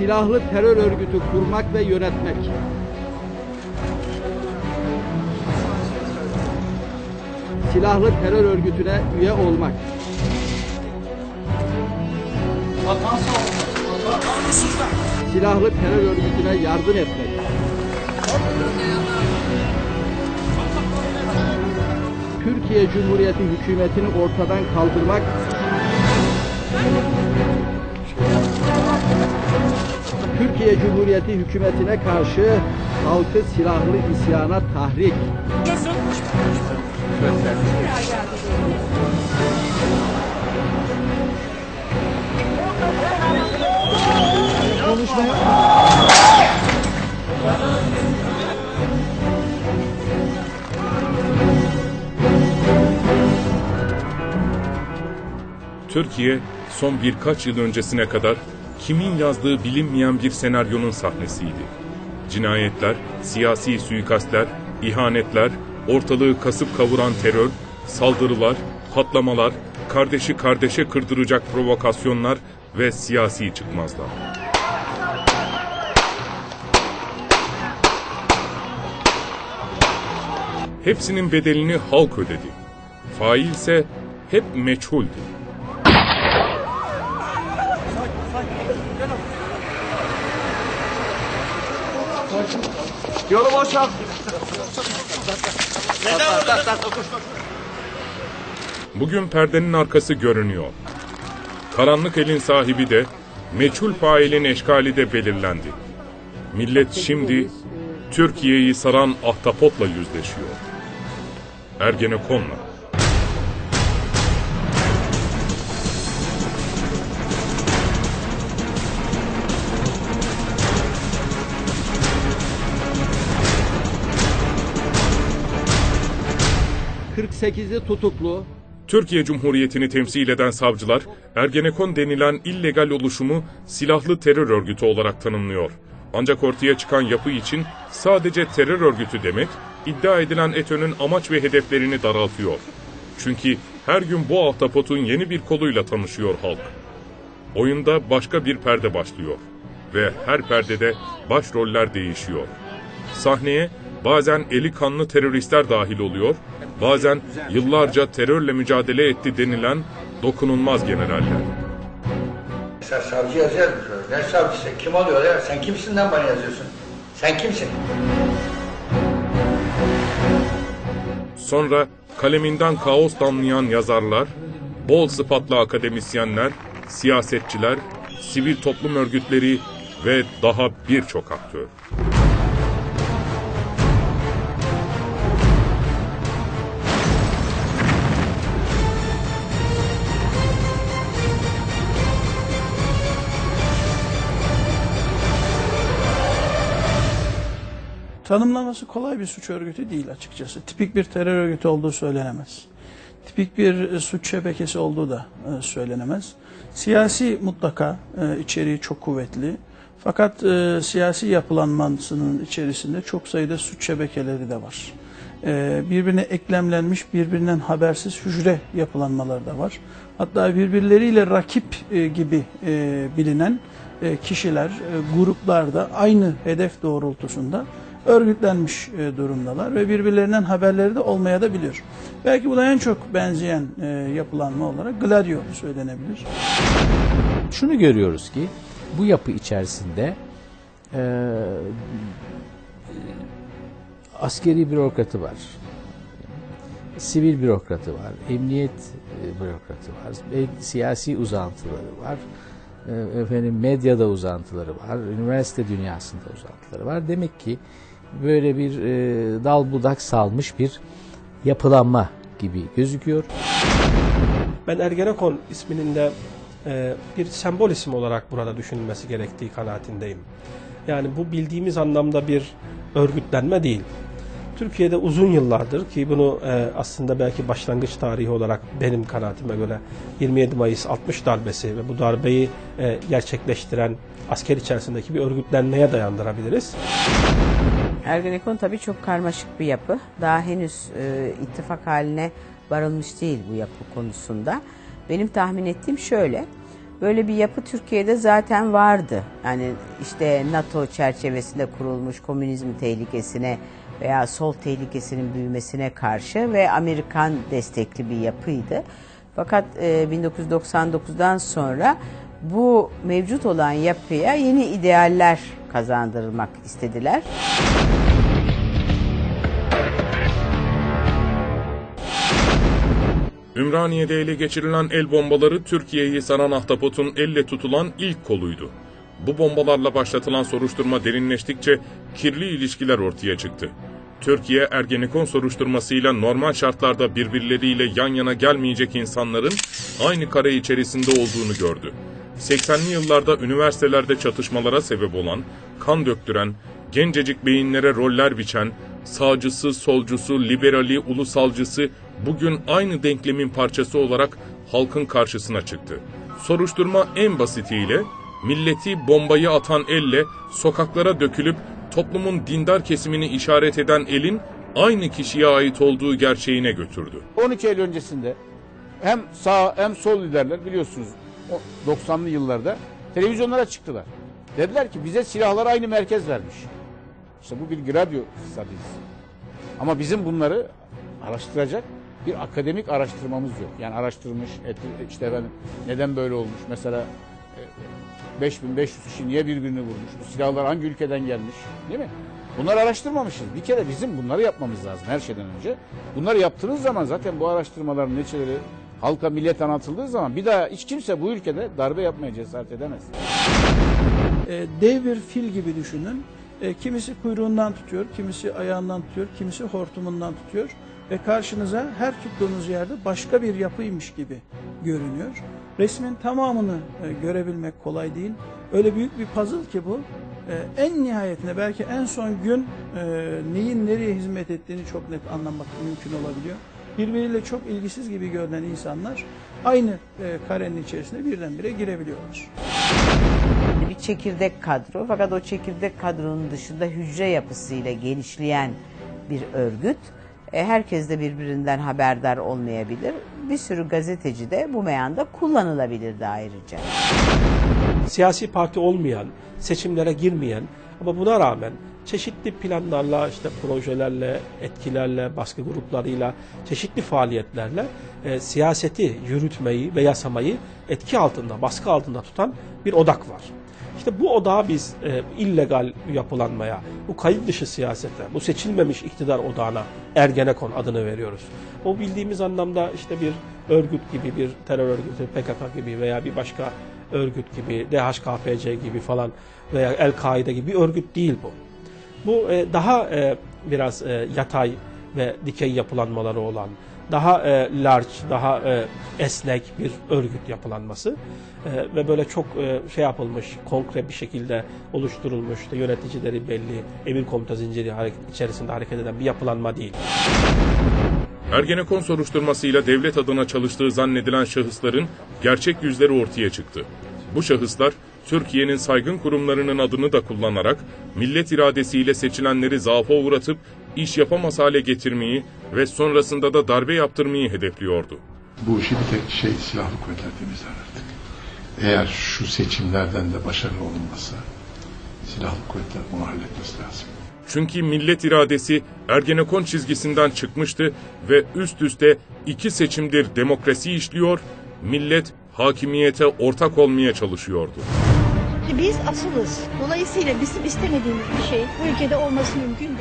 silahlı terör örgütü kurmak ve yönetmek. Silahlı terör örgütüne üye olmak. Silahlı terör örgütüne yardım etmek. Türkiye Cumhuriyeti hükümetini ortadan kaldırmak Türkiye Cumhuriyeti hükümetine karşı halkı silahlı isyana tahrik. Türkiye son birkaç yıl öncesine kadar kimin yazdığı bilinmeyen bir senaryonun sahnesiydi. Cinayetler, siyasi suikastler, ihanetler, ortalığı kasıp kavuran terör, saldırılar, patlamalar, kardeşi kardeşe kırdıracak provokasyonlar ve siyasi çıkmazlar. Hepsinin bedelini halk ödedi. Fail ise hep meçhuldü. Yolu boşalt. Bugün perdenin arkası görünüyor. Karanlık elin sahibi de, meçhul failin eşkali de belirlendi. Millet şimdi Türkiye'yi saran ahtapotla yüzleşiyor. Ergenekon'la. 48'i tutuklu, Türkiye Cumhuriyeti'ni temsil eden savcılar, Ergenekon denilen illegal oluşumu silahlı terör örgütü olarak tanımlıyor. Ancak ortaya çıkan yapı için sadece terör örgütü demek, iddia edilen ETÖ'nün amaç ve hedeflerini daraltıyor. Çünkü her gün bu ahtapotun yeni bir koluyla tanışıyor halk. Oyunda başka bir perde başlıyor ve her perdede başroller değişiyor. Sahneye bazen eli kanlı teröristler dahil oluyor, bazen yıllarca terörle mücadele etti denilen dokunulmaz generaller. Mesela savcı yazıyor? Ne savcısı? Kim oluyor ya? Sen kimsinden bana yazıyorsun? Sen kimsin? Sonra kaleminden kaos damlayan yazarlar, bol sıfatlı akademisyenler, siyasetçiler, sivil toplum örgütleri ve daha birçok aktör. Tanımlaması kolay bir suç örgütü değil açıkçası. Tipik bir terör örgütü olduğu söylenemez. Tipik bir e, suç şebekesi olduğu da e, söylenemez. Siyasi mutlaka e, içeriği çok kuvvetli. Fakat siyasi yapılanmasının içerisinde çok sayıda suç şebekeleri de var. E, birbirine eklemlenmiş, birbirinden habersiz hücre yapılanmaları da var. Hatta birbirleriyle rakip e, gibi e, bilinen e, kişiler, gruplar da aynı hedef doğrultusunda örgütlenmiş durumdalar ve birbirlerinden haberleri de olmaya da biliyor. Belki buna en çok benzeyen yapılanma olarak Gladio söylenebilir. Şunu görüyoruz ki bu yapı içerisinde askeri bürokratı var, sivil bürokratı var, emniyet e, bürokratı var, siyasi uzantıları var, e, efendim medyada uzantıları var, üniversite dünyasında uzantıları var. Demek ki böyle bir e, dal budak salmış bir yapılanma gibi gözüküyor. Ben Ergenekon isminin de bir sembol isim olarak burada düşünülmesi gerektiği kanaatindeyim. Yani bu bildiğimiz anlamda bir örgütlenme değil. Türkiye'de uzun yıllardır ki bunu e, aslında belki başlangıç tarihi olarak benim kanaatime göre 27 Mayıs 60 darbesi ve bu darbeyi e, gerçekleştiren asker içerisindeki bir örgütlenmeye dayandırabiliriz. Ergenekon tabii çok karmaşık bir yapı. Daha henüz e, ittifak haline varılmış değil bu yapı konusunda. Benim tahmin ettiğim şöyle. Böyle bir yapı Türkiye'de zaten vardı. Yani işte NATO çerçevesinde kurulmuş komünizm tehlikesine veya sol tehlikesinin büyümesine karşı ve Amerikan destekli bir yapıydı. Fakat e, 1999'dan sonra bu mevcut olan yapıya yeni idealler kazandırmak istediler. Ümraniye'de ele geçirilen el bombaları Türkiye'yi saran ahtapotun elle tutulan ilk koluydu. Bu bombalarla başlatılan soruşturma derinleştikçe kirli ilişkiler ortaya çıktı. Türkiye Ergenekon soruşturmasıyla normal şartlarda birbirleriyle yan yana gelmeyecek insanların aynı kare içerisinde olduğunu gördü. 80'li yıllarda üniversitelerde çatışmalara sebep olan, kan döktüren, gencecik beyinlere roller biçen, sağcısı, solcusu, liberali, ulusalcısı bugün aynı denklemin parçası olarak halkın karşısına çıktı. Soruşturma en basitiyle milleti bombayı atan elle sokaklara dökülüp toplumun dindar kesimini işaret eden elin aynı kişiye ait olduğu gerçeğine götürdü. 12 Eylül öncesinde hem sağ hem sol liderler biliyorsunuz o 90'lı yıllarda televizyonlara çıktılar. Dediler ki bize silahlar aynı merkez vermiş. İşte bu bir radyo stratejisi. Ama bizim bunları araştıracak bir akademik araştırmamız yok. Yani araştırmış, işte efendim neden böyle olmuş? Mesela e, 5500 kişi niye birbirini vurmuş? Bu silahlar hangi ülkeden gelmiş? Değil mi? Bunları araştırmamışız. Bir kere bizim bunları yapmamız lazım her şeyden önce. Bunları yaptığınız zaman zaten bu araştırmaların neçeleri halka millet anlatıldığı zaman bir daha hiç kimse bu ülkede darbe yapmaya cesaret edemez. E, dev bir fil gibi düşünün. E, kimisi kuyruğundan tutuyor, kimisi ayağından tutuyor, kimisi hortumundan tutuyor. Ve karşınıza her tuttuğunuz yerde başka bir yapıymış gibi görünüyor. Resmin tamamını e, görebilmek kolay değil. Öyle büyük bir puzzle ki bu. E, en nihayetinde belki en son gün e, neyin nereye hizmet ettiğini çok net anlamak mümkün olabiliyor. Birbiriyle çok ilgisiz gibi görünen insanlar aynı e, karenin içerisine birdenbire girebiliyorlar. bir çekirdek kadro fakat o çekirdek kadronun dışında hücre yapısıyla genişleyen bir örgüt. E, herkes de birbirinden haberdar olmayabilir. Bir sürü gazeteci de bu meyanda kullanılabilirdi ayrıca. siyasi parti olmayan, seçimlere girmeyen ama buna rağmen çeşitli planlarla, işte projelerle, etkilerle, baskı gruplarıyla, çeşitli faaliyetlerle e, siyaseti yürütmeyi ve yasamayı etki altında, baskı altında tutan bir odak var. İşte bu odağı biz e, illegal yapılanmaya, bu kayıt dışı siyasete, bu seçilmemiş iktidar odağına Ergenekon adını veriyoruz. O bildiğimiz anlamda işte bir örgüt gibi, bir terör örgütü, PKK gibi veya bir başka örgüt gibi, DHKPC gibi falan veya El-Kaide gibi bir örgüt değil bu. Bu e, daha e, biraz e, yatay ve dikey yapılanmaları olan, daha e, large, daha e, esnek bir örgüt yapılanması E, ve böyle çok e, şey yapılmış, konkre bir şekilde oluşturulmuş, işte yöneticileri belli, emir komuta zinciri hareket, içerisinde hareket eden bir yapılanma değil. Ergenekon soruşturmasıyla devlet adına çalıştığı zannedilen şahısların gerçek yüzleri ortaya çıktı. Bu şahıslar Türkiye'nin saygın kurumlarının adını da kullanarak millet iradesiyle seçilenleri zaafa uğratıp iş yapamaz hale getirmeyi ve sonrasında da darbe yaptırmayı hedefliyordu. Bu işi bir tek şey silahlı kuvvetler temizler artık. Eğer şu seçimlerden de başarılı olunmasa silahlı kuvvetler bunu halletmesi lazım. Çünkü millet iradesi Ergenekon çizgisinden çıkmıştı ve üst üste iki seçimdir demokrasi işliyor, millet hakimiyete ortak olmaya çalışıyordu. Biz asılız. Dolayısıyla bizim istemediğimiz bir şey bu ülkede olması mümkün değil.